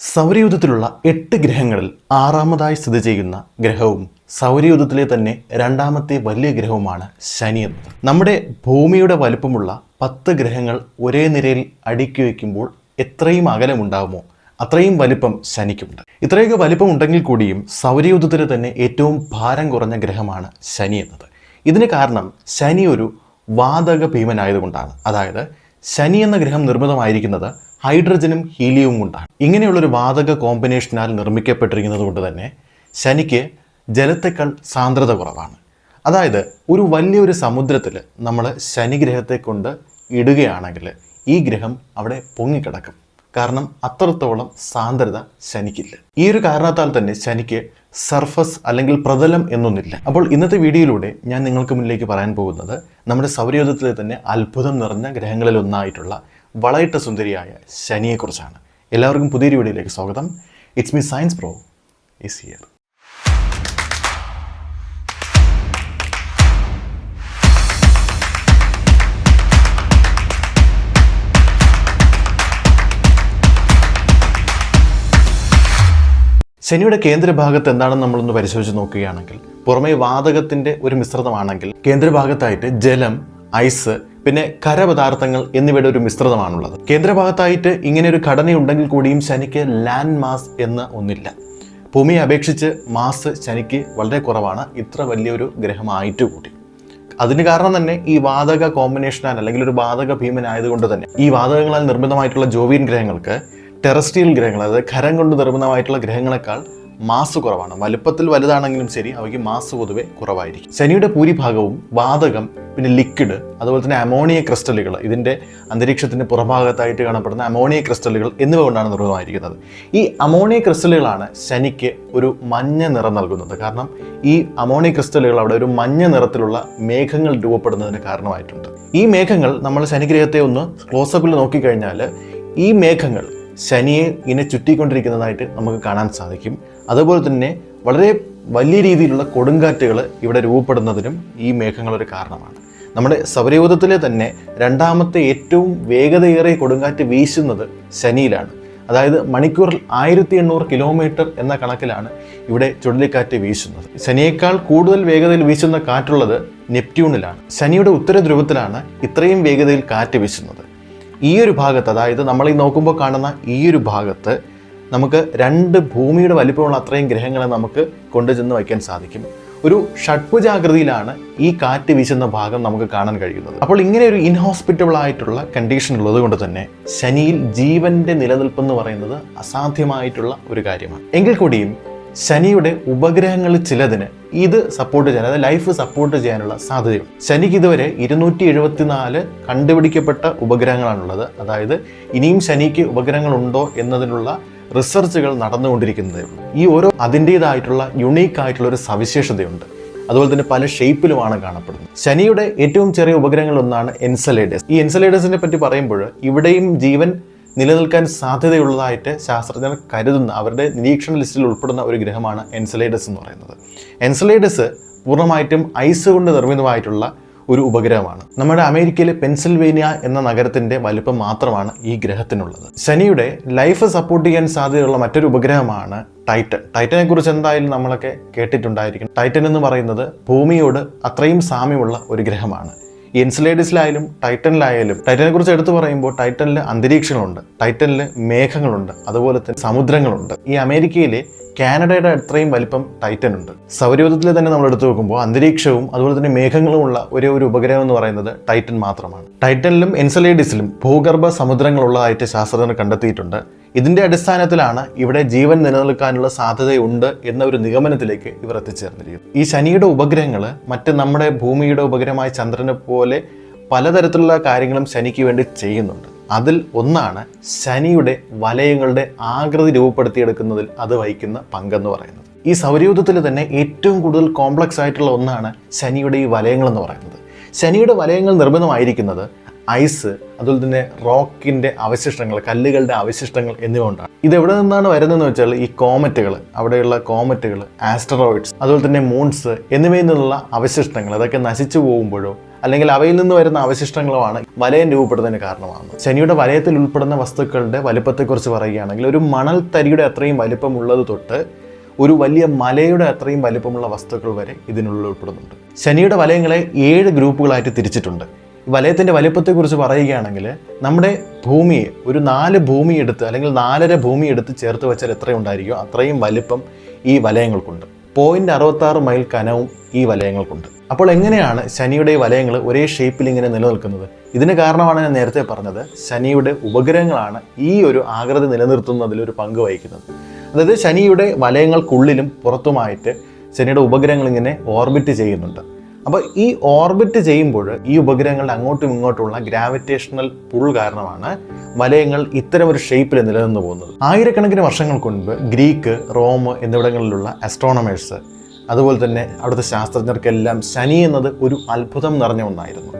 സൗരയൂഥത്തിലുള്ള എട്ട് ഗ്രഹങ്ങളിൽ ആറാമതായി സ്ഥിതി ചെയ്യുന്ന ഗ്രഹവും സൗരയൂഥത്തിലെ തന്നെ രണ്ടാമത്തെ വലിയ ഗ്രഹവുമാണ് ശനി എന്നത് നമ്മുടെ ഭൂമിയുടെ വലുപ്പമുള്ള പത്ത് ഗ്രഹങ്ങൾ ഒരേ നിരയിൽ അടുക്കി വയ്ക്കുമ്പോൾ എത്രയും അകലമുണ്ടാകുമോ അത്രയും വലിപ്പം ശനിക്കുണ്ട്. ഇത്രയൊക്കെ വലിപ്പം ഉണ്ടെങ്കിൽ കൂടിയും സൗരയൂഥത്തിലെ തന്നെ ഏറ്റവും ഭാരം കുറഞ്ഞ ഗ്രഹമാണ് ശനി എന്നത്. ഇതിന് കാരണം ശനി ഒരു വാതക ഭീമനായതുകൊണ്ടാണ്. അതായത് ശനി എന്ന ഗ്രഹം നിർമ്മിതമായിരിക്കുന്നത് ഹൈഡ്രജനും ഹീലിയവും കൊണ്ടാണ്. ഇങ്ങനെയുള്ളൊരു വാതക കോമ്പിനേഷനാൽ നിർമ്മിക്കപ്പെട്ടിരിക്കുന്നത് കൊണ്ട് തന്നെ ശനിക്ക് ജലത്തേക്കാൾ സാന്ദ്രത കുറവാണ്. അതായത് ഒരു വലിയൊരു സമുദ്രത്തിൽ നമ്മൾ ശനിഗ്രഹത്തെ കൊണ്ട് ഇടുകയാണെങ്കിൽ ഈ ഗ്രഹം അവിടെ പൊങ്ങിക്കിടക്കും. കാരണം അത്രത്തോളം സാന്ദ്രത ശനിക്കില്ല. ഈ ഒരു കാരണത്താൽ തന്നെ ശനിക്ക് സർഫസ് അല്ലെങ്കിൽ പ്രതലം എന്നൊന്നില്ല. അപ്പോൾ ഇന്നത്തെ വീഡിയോയിലൂടെ ഞാൻ നിങ്ങൾക്ക് മുന്നിലേക്ക് പറയാൻ പോകുന്നത് നമ്മുടെ സൗരയൂഥത്തിലെ തന്നെ അത്ഭുതം നിറഞ്ഞ ഗ്രഹങ്ങളിൽ ഒന്നായിട്ടുള്ള വളയിട്ട സുന്ദരിയായ ശനിയെക്കുറിച്ചാണ്. എല്ലാവർക്കും പുതിയൊരു വീഡിയോയിലേക്ക് സ്വാഗതം. It's me science pro is here ശനിയുടെ കേന്ദ്രഭാഗത്ത് എന്താണെന്ന് നമ്മളൊന്ന് പരിശോധിച്ച് നോക്കുകയാണെങ്കിൽ പുറമേ വാതകത്തിന്റെ ഒരു മിശ്രിതമാണെങ്കിൽ കേന്ദ്രഭാഗത്തായിട്ട് ജലം ഐസ് പിന്നെ ഖരപദാർത്ഥങ്ങൾ എന്നിവയുടെ ഒരു മിശ്രിതമാണുള്ളത്. കേന്ദ്രഭാഗത്തായിട്ട് ഇങ്ങനെ ഒരു ഘടനയുണ്ടെങ്കിൽ കൂടിയും ശനിക്ക് ലാൻഡ് മാസ് എന്ന് ഒന്നില്ല. ഭൂമിയെ അപേക്ഷിച്ച് മാസ് ശനിക്ക് വളരെ കുറവാണ്. ഇത്ര വലിയൊരു ഗ്രഹമായിട്ട് കൂടി. അതിന് കാരണം തന്നെ ഈ വാതക കോമ്പിനേഷനാൽ അല്ലെങ്കിൽ ഒരു വാതക ഭീമനായതുകൊണ്ട് തന്നെ ഈ വാതകങ്ങളാൽ നിർമ്മിതമായിട്ടുള്ള ജോവിയൻ ഗ്രഹങ്ങൾക്ക് ടെറസ്ട്രിയൽ ഗ്രഹങ്ങൾ അതായത് ഖരം കൊണ്ട് നിർമ്മിതമായിട്ടുള്ള ഗ്രഹങ്ങളെക്കാൾ മാസ് കുറവാണ്. വലുപ്പത്തിൽ വലുതാണെങ്കിലും ശരി അവയ്ക്ക് മാസ് പൊതുവെ കുറവായിരിക്കും. ശനിയുടെ ഭൂരിഭാഗവും വാതകം പിന്നെ ലിക്വിഡ് അതുപോലെ തന്നെ അമോണിയ ക്രിസ്റ്റലുകൾ ഇതിന്റെ അന്തരീക്ഷത്തിന്റെ പുറഭാഗത്തായിട്ട് കാണപ്പെടുന്ന അമോണിയ ക്രിസ്റ്റലുകൾ എന്നിവ കൊണ്ടാണ് നിർമ്മിതമായിരിക്കുന്നത്. ഈ അമോണിയ ക്രിസ്റ്റലുകളാണ് ശനിക്ക് ഒരു മഞ്ഞ നിറം നൽകുന്നത്. കാരണം ഈ അമോണിയ ക്രിസ്റ്റലുകൾ അവിടെ ഒരു മഞ്ഞ നിറത്തിലുള്ള മേഘങ്ങൾ രൂപപ്പെടുന്നതിന് കാരണമായിട്ടുണ്ട്. ഈ മേഘങ്ങൾ നമ്മൾ ശനിഗ്രഹത്തെ ഒന്ന് ക്ലോസപ്പിൽ നോക്കിക്കഴിഞ്ഞാൽ ഈ മേഘങ്ങൾ ശനിയെ ഇങ്ങനെ ചുറ്റിക്കൊണ്ടിരിക്കുന്നതായിട്ട് നമുക്ക് കാണാൻ സാധിക്കും. അതുപോലെ തന്നെ വളരെ വലിയ രീതിയിലുള്ള കൊടുങ്കാറ്റുകൾ ഇവിടെ രൂപപ്പെടുന്നതിനും ഈ മേഘങ്ങളൊരു കാരണമാണ്. നമ്മുടെ സൗരയൂഥത്തിലെ തന്നെ രണ്ടാമത്തെ ഏറ്റവും വേഗതയേറിയ കൊടുങ്കാറ്റ് വീശുന്നത് ശനിയിലാണ്. അതായത് മണിക്കൂറിൽ ആയിരത്തി എണ്ണൂറ് കിലോമീറ്റർ എന്ന കണക്കിലാണ് ഇവിടെ ചുഴലിക്കാറ്റ് വീശുന്നത്. ശനിയേക്കാൾ കൂടുതൽ വേഗതയിൽ വീശുന്ന കാറ്റുള്ളത് നെപ്റ്റ്യൂണിലാണ്. ശനിയുടെ ഉത്തര ധ്രുവത്തിലാണ് ഇത്രയും വേഗതയിൽ കാറ്റ് വീശുന്നത്. ഈ ഒരു ഭാഗത്ത് അതായത് നമ്മൾ ഈ നോക്കുമ്പോൾ കാണുന്ന ഈ ഒരു ഭാഗത്ത് നമുക്ക് രണ്ട് ഭൂമിയുടെ വലിപ്പമുള്ള അത്രയും ഗ്രഹങ്ങളെ നമുക്ക് കൊണ്ടുചെന്ന് വയ്ക്കാൻ സാധിക്കും. ഒരു ഷഡ്ഭുജാകൃതിയിലാണ് ഈ കാറ്റ് വീശുന്ന ഭാഗം നമുക്ക് കാണാൻ കഴിയുന്നത്. അപ്പോൾ ഇങ്ങനെ ഒരു ഇൻഹോസ്പിറ്റബിൾ ആയിട്ടുള്ള കണ്ടീഷൻ ഉള്ളത് കൊണ്ട് തന്നെ ശനിയിൽ ജീവന്റെ നിലനിൽപ്പ് എന്ന് പറയുന്നത് അസാധ്യമായിട്ടുള്ള ഒരു കാര്യമാണ്. എങ്കിൽ കൂടിയും ശനിയുടെ ഉപഗ്രഹങ്ങളിൽ ചിലതിന് ഇത് സപ്പോർട്ട് ചെയ്യാൻ അതായത് ലൈഫ് സപ്പോർട്ട് ചെയ്യാനുള്ള സാധ്യതയുണ്ട്. ശനിക്ക് ഇതുവരെ ഇരുന്നൂറ്റി എഴുപത്തിനാല് കണ്ടുപിടിക്കപ്പെട്ട ഉപഗ്രഹങ്ങളാണുള്ളത്. അതായത് ഇനിയും ശനിക്ക് ഉപഗ്രഹങ്ങളുണ്ടോ എന്നതിനുള്ള റിസർച്ചുകൾ നടന്നുകൊണ്ടിരിക്കുന്നതേ. ഉള്ളൂ ഈ ഓരോ അതിന്റേതായിട്ടുള്ള യുണീക്ക് ആയിട്ടുള്ള ഒരു സവിശേഷതയുണ്ട്. അതുപോലെ തന്നെ പല ഷേപ്പിലുമാണ് കാണപ്പെടുന്നത്. ശനിയുടെ ഏറ്റവും ചെറിയ ഉപഗ്രഹങ്ങളൊന്നാണ് എൻസലേഡസ് ഈ എൻസലേഡസിനെ പറ്റി പറയുമ്പോൾ ഇവിടെയും ജീവൻ നിലനിൽക്കാൻ സാധ്യതയുള്ളതായിട്ട് ശാസ്ത്രജ്ഞർ കരുതുന്ന അവരുടെ നിരീക്ഷണ ലിസ്റ്റിൽ ഉൾപ്പെടുന്ന ഒരു ഗ്രഹമാണ് എൻസലേഡസ് എന്ന് പറയുന്നത്. എൻസലേഡസ് പൂർണമായിട്ടും ഐസ് കൊണ്ട് നിർമ്മിതമായിട്ടുള്ള ഒരു ഉപഗ്രഹമാണ്. നമ്മുടെ അമേരിക്കയിലെ പെൻസിൽവേനിയ എന്ന നഗരത്തിന്റെ വലിപ്പം മാത്രമാണ് ഈ ഗ്രഹത്തിനുള്ളത്. ശനിയുടെ ലൈഫ് സപ്പോർട്ട് ചെയ്യാൻ സാധ്യതയുള്ള മറ്റൊരു ഉപഗ്രഹമാണ് ടൈറ്റൻ. ടൈറ്റനെ കുറിച്ച് എന്തായാലും നമ്മളൊക്കെ കേട്ടിട്ടുണ്ടായിരിക്കും ടൈറ്റൻ എന്ന് പറയുന്നത് ഭൂമിയോട് അത്രയും സാമ്യമുള്ള ഒരു ഗ്രഹമാണ്. എൻസിലേഡിസിലായാലും ടൈറ്റനിലായാലും ടൈറ്റനെ കുറിച്ച് എടുത്തു പറയുമ്പോൾ ടൈറ്റനിൽ അന്തരീക്ഷങ്ങളുണ്ട് ടൈറ്റനിൽ മേഘങ്ങളുണ്ട് അതുപോലെ തന്നെ സമുദ്രങ്ങളുണ്ട്. ഈ അമേരിക്കയിലെ കാനഡയുടെ അത്രയും വലിപ്പം ടൈറ്റൻ ഉണ്ട്. സൗരയൂഥത്തിൽ തന്നെ നമ്മൾ എടുത്തു നോക്കുമ്പോൾ അന്തരീക്ഷവും അതുപോലെ തന്നെ മേഘങ്ങളും ഉള്ള ഒരേ ഒരു ഉപഗ്രഹം എന്ന് പറയുന്നത് ടൈറ്റൻ മാത്രമാണ്. ടൈറ്റനിലും എൻസലേഡിസിലും ഭൂഗർഭ സമുദ്രങ്ങളുള്ളതായിട്ട് ശാസ്ത്രജ്ഞർ കണ്ടെത്തിയിട്ടുണ്ട്. ഇതിന്റെ അടിസ്ഥാനത്തിലാണ് ഇവിടെ ജീവൻ നിലനിൽക്കാനുള്ള സാധ്യതയുണ്ട് എന്ന ഒരു നിഗമനത്തിലേക്ക് ഇവർ എത്തിച്ചേർന്നിരിക്കുന്നു ഈ ശനിയുടെ ഉപഗ്രഹങ്ങൾ മറ്റ് നമ്മുടെ ഭൂമിയുടെ ഉപഗ്രഹമായ ചന്ദ്രനെ പോലെ പലതരത്തിലുള്ള കാര്യങ്ങളും ശനിക്ക് വേണ്ടി ചെയ്യുന്നുണ്ട്. അതിൽ ഒന്നാണ് ശനിയുടെ വലയങ്ങളുടെ ആകൃതി രൂപപ്പെടുത്തിയെടുക്കുന്നതിൽ അത് വഹിക്കുന്ന പങ്കെന്ന് പറയുന്നത്. ഈ സൗരയൂഥത്തിൽ തന്നെ ഏറ്റവും കൂടുതൽ കോംപ്ലക്സ് ആയിട്ടുള്ള ഒന്നാണ് ശനിയുടെ ഈ വലയങ്ങൾ എന്ന് പറയുന്നത്. ശനിയുടെ വലയങ്ങൾ നിർമ്മിതമായിരിക്കുന്നത് ഐസ് അതുപോലെ തന്നെ റോക്കിന്റെ അവശിഷ്ടങ്ങൾ കല്ലുകളുടെ അവശിഷ്ടങ്ങൾ എന്നിവ കൊണ്ടാണ്. ഇത് എവിടെ നിന്നാണ് വരുന്നതെന്ന് വെച്ചാൽ ഈ കോമറ്റുകൾ അവിടെയുള്ള കോമറ്റുകൾ ആസ്ട്രോയിഡ്സ് അതുപോലെ തന്നെ മൂൺസ് എന്നിവയിൽ നിന്നുള്ള അവശിഷ്ടങ്ങൾ അതൊക്കെ നശിച്ചു പോകുമ്പോഴോ അല്ലെങ്കിൽ അവയിൽ നിന്ന് വരുന്ന അവശിഷ്ടങ്ങളുമാണ് വലയം രൂപപ്പെടുന്നതിന് കാരണമാണ് ശനിയുടെ വലയത്തിൽ ഉൾപ്പെടുന്ന വസ്തുക്കളുടെ വലുപ്പത്തെക്കുറിച്ച് പറയുകയാണെങ്കിൽ ഒരു മണൽ തരിയുടെ അത്രയും വലിപ്പമുള്ളത് തൊട്ട് ഒരു വലിയ മലയുടെ അത്രയും വലിപ്പമുള്ള വസ്തുക്കൾ വരെ ഇതിനുള്ളിൽ ഉൾപ്പെടുന്നുണ്ട്. ശനിയുടെ വലയങ്ങളെ ഏഴ് ഗ്രൂപ്പുകളായിട്ട് തിരിച്ചിട്ടുണ്ട്. വലയത്തിന്റെ വലിപ്പത്തെക്കുറിച്ച് പറയുകയാണെങ്കിൽ നമ്മുടെ ഭൂമിയെ ഒരു നാല് ഭൂമി എടുത്ത് അല്ലെങ്കിൽ നാലര ഭൂമി എടുത്ത് ചേർത്ത് വെച്ചാൽ എത്രയുണ്ടായിരിക്കും? അത്രയും വലിപ്പം ഈ വലയങ്ങൾക്കുണ്ട്. പോയിന്റ് അറുപത്താറ് മൈൽ കനവും ഈ വലയങ്ങൾക്കുണ്ട്. അപ്പോൾ എങ്ങനെയാണ് ശനിയുടെ ഈ വലയങ്ങൾ ഒരേ ഷേപ്പിൽ ഇങ്ങനെ നിലനിൽക്കുന്നത്? ഇതിന് കാരണമാണ് ഞാൻ നേരത്തെ പറഞ്ഞത് ശനിയുടെ ഉപഗ്രഹങ്ങളാണ് ഈ ഒരു ആകൃതി നിലനിർത്തുന്നതിൽ ഒരു പങ്ക് വഹിക്കുന്നത്. അതായത് ശനിയുടെ വലയങ്ങൾക്കുള്ളിലും പുറത്തുമായിട്ട് ശനിയുടെ ഉപഗ്രഹങ്ങൾ ഇങ്ങനെ ഓർബിറ്റ് ചെയ്യുന്നുണ്ട്. അപ്പോൾ ഈ ഓർബിറ്റ് ചെയ്യുമ്പോൾ ഈ ഉപഗ്രഹങ്ങളുടെ അങ്ങോട്ടും ഇങ്ങോട്ടുമുള്ള ഗ്രാവിറ്റേഷണൽ പുൾ കാരണമാണ് വലയങ്ങൾ ഇത്തരം ഒരു ഷേപ്പിൽ നിലനിന്ന് പോകുന്നത്. ആയിരക്കണക്കിന് വർഷങ്ങൾക്ക് മുൻപ് ഗ്രീക്ക് റോം എന്നിവിടങ്ങളിലുള്ള അസ്ട്രോണമേഴ്സ് അതുപോലെ തന്നെ അവിടുത്തെ ശാസ്ത്രജ്ഞർക്കെല്ലാം ശനി എന്നത് ഒരു അത്ഭുതം നിറഞ്ഞ ഒന്നായിരുന്നു.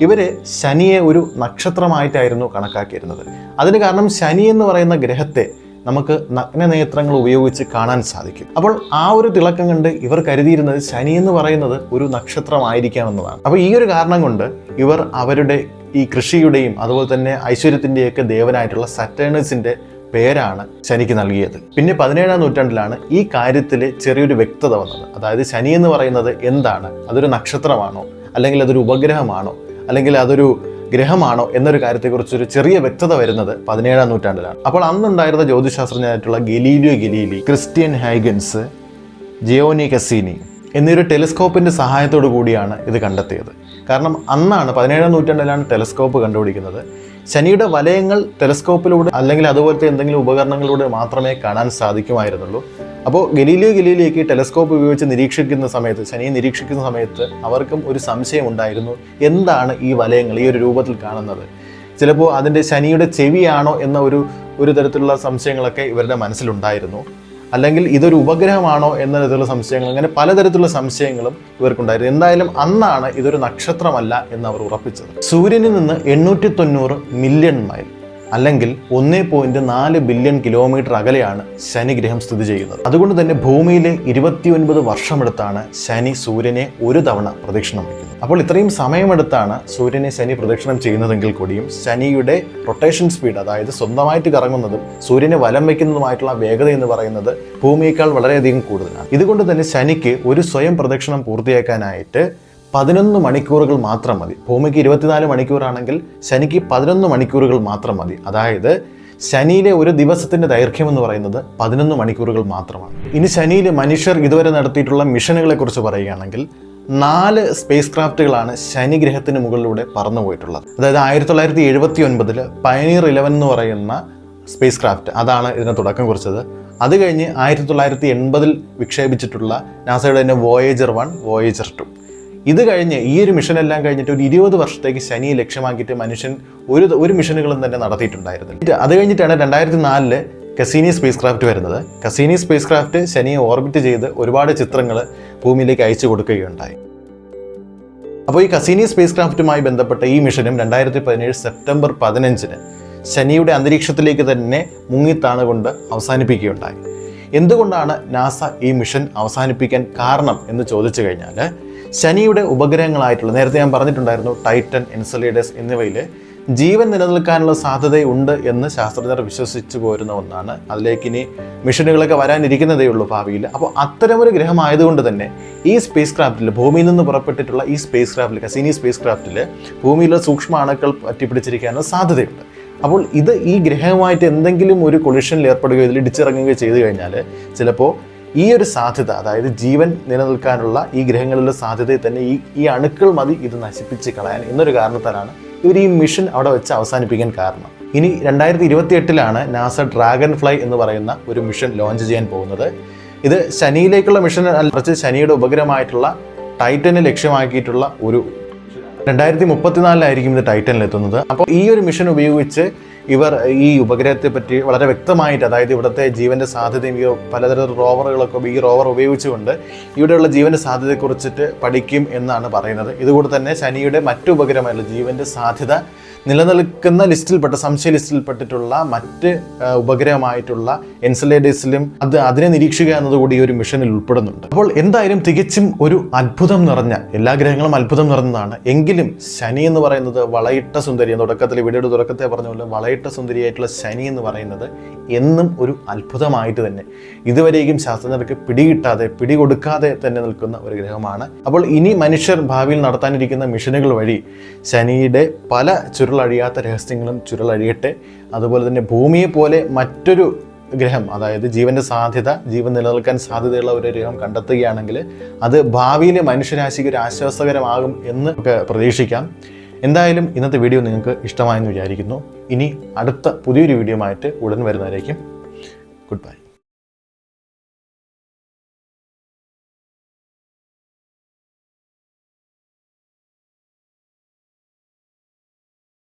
ഇവർ ശനിയെ ഒരു നക്ഷത്രമായിട്ടായിരുന്നു കണക്കാക്കിയിരുന്നത്. അതിന് കാരണം ശനി എന്ന് പറയുന്ന ഗ്രഹത്തെ നമുക്ക് നഗ്നനേത്രങ്ങൾ ഉപയോഗിച്ച് കാണാൻ സാധിക്കും. അപ്പോൾ ആ ഒരു തിളക്കം കണ്ട് ഇവർ കരുതിയിരുന്നത് ശനി എന്ന് പറയുന്നത് ഒരു നക്ഷത്രമായിരിക്കാമെന്നതാണ്. അപ്പോൾ ഈ ഒരു കാരണം കൊണ്ട് ഇവർ അവരുടെ ഈ കൃഷിയുടെയും അതുപോലെ തന്നെ ഐശ്വര്യത്തിന്റെയൊക്കെ ദേവനായിട്ടുള്ള സറ്റേണേഴ്സിന്റെ പേരാണ് ശനിക്ക് നൽകിയത്. പിന്നെ പതിനേഴാം നൂറ്റാണ്ടിലാണ് ഈ കാര്യത്തിൽ ചെറിയൊരു വ്യക്തത വന്നത്. അതായത് ശനി എന്ന് പറയുന്നത് എന്താണ്? അതൊരു നക്ഷത്രമാണോ? അല്ലെങ്കിൽ അതൊരു ഉപഗ്രഹമാണോ? അല്ലെങ്കിൽ അതൊരു ഗ്രഹമാണോ എന്നൊരു കാര്യത്തെക്കുറിച്ചൊരു ചെറിയ വ്യക്തത വരുന്നത് പതിനേഴാം നൂറ്റാണ്ടിലാണ്. അപ്പോൾ അന്നുണ്ടായിരുന്ന ജ്യോതിശാസ്ത്രജ്ഞനായിട്ടുള്ള Galileo Galilei Christian Huygens Giovanni Cassini എന്നൊരു ടെലിസ്കോപ്പിന്റെ സഹായത്തോടു കൂടിയാണ് ഇത് കണ്ടെത്തിയത്. കാരണം അന്നാണ് പതിനേഴാം നൂറ്റാണ്ടിലാണ് ടെലിസ്കോപ്പ് കണ്ടുപിടിക്കുന്നത്. ശനിയുടെ വലയങ്ങൾ ടെലിസ്കോപ്പിലൂടെ അല്ലെങ്കിൽ അതുപോലത്തെ എന്തെങ്കിലും ഉപകരണങ്ങളിലൂടെ മാത്രമേ കാണാൻ സാധിക്കുമായിരുന്നുള്ളൂ. അപ്പോൾ ഗലീലിയോ ഗലീലിയൊക്കെ ടെലിസ്കോപ്പ് ഉപയോഗിച്ച് നിരീക്ഷിക്കുന്ന സമയത്ത് ശനിയെ നിരീക്ഷിക്കുന്ന സമയത്ത് അവർക്കും ഒരു സംശയം ഉണ്ടായിരുന്നു എന്താണ് ഈ വലയങ്ങൾ ഈ ഒരു രൂപത്തിൽ കാണുന്നത്? ചിലപ്പോൾ അതിന്റെ ശനിയുടെ ചെവിയാണോ എന്ന ഒരു ഒരു തരത്തിലുള്ള സംശയങ്ങളൊക്കെ ഇവരുടെ മനസ്സിലുണ്ടായിരുന്നു. അല്ലെങ്കിൽ ഇതൊരു ഉപഗ്രഹമാണോ എന്ന തരത്തിലുള്ള സംശയങ്ങൾ അങ്ങനെ പലതരത്തിലുള്ള സംശയങ്ങളും ഇവർക്കുണ്ടായിരുന്നു. എന്തായാലും അന്നാണ് ഇതൊരു നക്ഷത്രമല്ല എന്ന് അവർ ഉറപ്പിച്ചത്. സൂര്യനിൽ നിന്ന് എണ്ണൂറ്റി തൊണ്ണൂറ് മില്യൺ മൈൽ അല്ലെങ്കിൽ ഒന്നേ പോയിന്റ് നാല് ബില്യൺ കിലോമീറ്റർ അകലെയാണ് ശനി ഗ്രഹം സ്ഥിതി ചെയ്യുന്നത്. അതുകൊണ്ട് തന്നെ ഭൂമിയിലെ ഇരുപത്തിയൊൻപത് വർഷമെടുത്താണ് ശനി സൂര്യനെ ഒരു തവണ പ്രദക്ഷിണം വയ്ക്കുന്നത്. അപ്പോൾ ഇത്രയും സമയമെടുത്താണ് സൂര്യനെ ശനി പ്രദക്ഷിണം ചെയ്യുന്നതെങ്കിൽ കൂടിയും ശനിയുടെ റൊട്ടേഷൻ സ്പീഡ് അതായത് സ്വന്തമായിട്ട് കറങ്ങുന്നതും സൂര്യനെ വലം വയ്ക്കുന്നതുമായിട്ടുള്ള വേഗത എന്ന് പറയുന്നത് ഭൂമിയേക്കാൾ വളരെയധികം കൂടുതലാണ്. ഇതുകൊണ്ട് തന്നെ ശനിക്ക് ഒരു സ്വയം പ്രദക്ഷിണം പൂർത്തിയാക്കാനായിട്ട് പതിനൊന്ന് മണിക്കൂറുകൾ മാത്രം മതി. ഭൂമിക്ക് ഇരുപത്തിനാല് മണിക്കൂറാണെങ്കിൽ ശനിക്ക് പതിനൊന്ന് മണിക്കൂറുകൾ മാത്രം മതി. അതായത് ശനിയിലെ ഒരു ദിവസത്തിന്റെ ദൈർഘ്യം എന്ന് പറയുന്നത് പതിനൊന്ന് മണിക്കൂറുകൾ മാത്രമാണ്. ഇനി ശനിയിൽ മനുഷ്യർ ഇതുവരെ നടത്തിയിട്ടുള്ള മിഷനുകളെ കുറിച്ച് പറയുകയാണെങ്കിൽ നാല് സ്പേസ് ക്രാഫ്റ്റുകളാണ് ശനി ഗ്രഹത്തിന് മുകളിലൂടെ പറന്നു പോയിട്ടുള്ളത്. അതായത് ആയിരത്തി തൊള്ളായിരത്തി എഴുപത്തി ഒൻപതിൽ പയനീർ ഇലവൻ എന്ന് പറയുന്ന സ്പേസ് ക്രാഫ്റ്റ് അതാണ് ഇതിന് തുടക്കം കുറിച്ചത്. അത് കഴിഞ്ഞ് ആയിരത്തി തൊള്ളായിരത്തി എൺപതിൽ വിക്ഷേപിച്ചിട്ടുള്ള നാസയുടെ തന്നെ വോയേജർ വൺ വോയേജർ ടു ഇത് കഴിഞ്ഞ് ഈ ഒരു മിഷൻ എല്ലാം കഴിഞ്ഞിട്ട് ഒരു ഇരുപത് വർഷത്തേക്ക് ശനിയെ ലക്ഷ്യമാക്കിയിട്ട് മനുഷ്യൻ ഒരു ഒരു മിഷനുകളും തന്നെ നടത്തിയിട്ടുണ്ടായിരുന്നില്ല. അത് കഴിഞ്ഞിട്ടാണ് രണ്ടായിരത്തി നാലിൽ കസീനി സ്പേസ് ക്രാഫ്റ്റ് വരുന്നത്. കസീനി സ്പേസ് ക്രാഫ്റ്റ് ശനിയെ ഓർബിറ്റ് ചെയ്ത് ഒരുപാട് ചിത്രങ്ങൾ ഭൂമിയിലേക്ക് അയച്ചു കൊടുക്കുകയുണ്ടായി. അപ്പോൾ ഈ കസീനി സ്പേസ് ക്രാഫ്റ്റുമായി ബന്ധപ്പെട്ട ഈ മിഷനും രണ്ടായിരത്തി പതിനേഴ് സെപ്റ്റംബർ പതിനഞ്ചിന് ശനിയുടെ അന്തരീക്ഷത്തിലേക്ക് തന്നെ മുങ്ങിത്താണുകൊണ്ട് അവസാനിപ്പിക്കുകയുണ്ടായി. എന്തുകൊണ്ടാണ് നാസ ഈ മിഷൻ അവസാനിപ്പിക്കാൻ കാരണം എന്ന് ചോദിച്ചു കഴിഞ്ഞാൽ ശനിയുടെ ഉപഗ്രഹങ്ങളായിട്ടുള്ള നേരത്തെ ഞാൻ പറഞ്ഞിട്ടുണ്ടായിരുന്നു ടൈറ്റൻ എൻസലീഡസ് എന്നിവയിൽ ജീവൻ നിലനിൽക്കാനുള്ള സാധ്യതയുണ്ട് എന്ന് ശാസ്ത്രജ്ഞർ വിശ്വസിച്ചു പോരുന്ന ഒന്നാണ്. അതിലേക്ക് ഇനി മിഷനുകളൊക്കെ വരാനിരിക്കുന്നതേ ഉള്ളൂ ഭാവിയിൽ. അപ്പോൾ അത്തരമൊരു ഗ്രഹമായതുകൊണ്ട് തന്നെ ഈ സ്പേസ് ക്രാഫ്റ്റിൽ ഭൂമിയിൽ നിന്ന് പുറപ്പെട്ടിട്ടുള്ള ഈ സ്പേസ് ക്രാഫ്റ്റിൽ കസീനി സ്പേസ് ക്രാഫ്റ്റിൽ ഭൂമിയിലെ സൂക്ഷ്മ അണുക്കൾ പറ്റിപ്പിടിച്ചിരിക്കാനുള്ള സാധ്യതയുണ്ട്. അപ്പോൾ ഇത് ഈ ഗ്രഹവുമായിട്ട് എന്തെങ്കിലും ഒരു കൊളിഷനിൽ ഏർപ്പെടുകയോ ഇതിൽ ഇടിച്ചിറങ്ങുകയോ ചെയ്തു കഴിഞ്ഞാൽ ചിലപ്പോൾ ഈ ഒരു സാധ്യത അതായത് ജീവൻ നിലനിൽക്കാനുള്ള ഈ ഗ്രഹങ്ങളിലെ സാധ്യതയെ തന്നെ ഈ ഈ അണുക്കൾ മതി ഇത് നശിപ്പിച്ച് കളയാൻ എന്നൊരു കാരണത്താലാണ് ഇവർ ഈ മിഷൻ അവിടെ വെച്ച് അവസാനിപ്പിക്കാൻ കാരണം. ഇനി രണ്ടായിരത്തി ഇരുപത്തി എട്ടിലാണ് നാസ ഡ്രാഗൺ ഫ്ലൈ എന്ന് പറയുന്ന ഒരു മിഷൻ ലോഞ്ച് ചെയ്യാൻ പോകുന്നത്. ഇത് ശനിയിലേക്കുള്ള മിഷൻ കുറച്ച് ശനിയുടെ ഉപഗ്രഹമായിട്ടുള്ള ടൈറ്റനെ ലക്ഷ്യമാക്കിയിട്ടുള്ള ഒരു രണ്ടായിരത്തി മുപ്പത്തിനാലിലായിരിക്കും ഇത് ടൈറ്റനിൽ എത്തുന്നത് അപ്പോൾ ഈ ഒരു മിഷൻ ഉപയോഗിച്ച് ഇവർ ഈ ഉപഗ്രഹത്തെ പറ്റി വളരെ വ്യക്തമായിട്ട് അതായത് ഇവിടുത്തെ ജീവന്റെ സാധ്യതയും ഈ പലതരം റോവറുകളൊക്കെ ഈ റോവർ ഉപയോഗിച്ചുകൊണ്ട് ഇവിടെയുള്ള ജീവന്റെ സാധ്യതയെക്കുറിച്ചിട്ട് പഠിക്കും എന്നാണ് പറയുന്നത്. ഇതുകൂടെ തന്നെ ശനിയുടെ മറ്റു ഉപഗ്രഹമായിട്ടുള്ള ജീവന്റെ സാധ്യത നിലനിൽക്കുന്ന ലിസ്റ്റിൽപ്പെട്ട സംശയ ലിസ്റ്റിൽപ്പെട്ടിട്ടുള്ള മറ്റ് ഉപഗ്രഹമായിട്ടുള്ള എൻസലേഡേഴ്സിലും അത് അതിനെ നിരീക്ഷിക്കുക എന്നതുകൂടി ഈ ഒരു മിഷനിൽ ഉൾപ്പെടുന്നുണ്ട്. അപ്പോൾ എന്തായാലും തികച്ചും ഒരു അത്ഭുതം നിറഞ്ഞ എല്ലാ ഗ്രഹങ്ങളും അത്ഭുതം നിറഞ്ഞതാണ്. എങ്കിലും ശനി എന്ന് പറയുന്നത് വളയിട്ട സുന്ദരി തുടക്കത്തിൽ വീഡിയോയുടെ തുടക്കത്തെ പറഞ്ഞ പോലെ വളയിട്ട സുന്ദരിയായിട്ടുള്ള ശനി എന്ന് പറയുന്നത് എന്നും ഒരു അത്ഭുതമായിട്ട് തന്നെ. ഇതുവരെയും ശാസ്ത്രജ്ഞർക്ക് പിടികിട്ടാതെ പിടികൊടുക്കാതെ തന്നെ നിൽക്കുന്ന ഒരു ഗ്രഹമാണ്. അപ്പോൾ ഇനി മനുഷ്യർ ഭാവിയിൽ നടത്താനിരിക്കുന്ന മിഷനുകൾ വഴി ശനിയുടെ പല ചുരുളഴിയാത്ത രഹസ്യങ്ങളും ചുരുളഴിയട്ടെ. അതുപോലെ തന്നെ ഭൂമിയെ പോലെ മറ്റൊരു ഗ്രഹം അതായത് ജീവന്റെ സാധ്യത ജീവൻ നിലനിൽക്കാൻ സാധ്യതയുള്ള ഒരു ഗ്രഹം കണ്ടെത്തുകയാണെങ്കിൽ അത് ഭാവിയിലെ മനുഷ്യരാശിക്ക് ഒരു ആശ്വാസകരമാകും എന്ന് ഒക്കെ പ്രതീക്ഷിക്കാം. എന്തായാലും ഇന്നത്തെ വീഡിയോ നിങ്ങൾക്ക് ഇഷ്ടമായെന്ന് വിചാരിക്കുന്നു. ഇനി അടുത്ത പുതിയൊരു വീഡിയോ ആയിട്ട് ഉടൻ വരുന്നവരേക്കും ഗുഡ് ബൈ.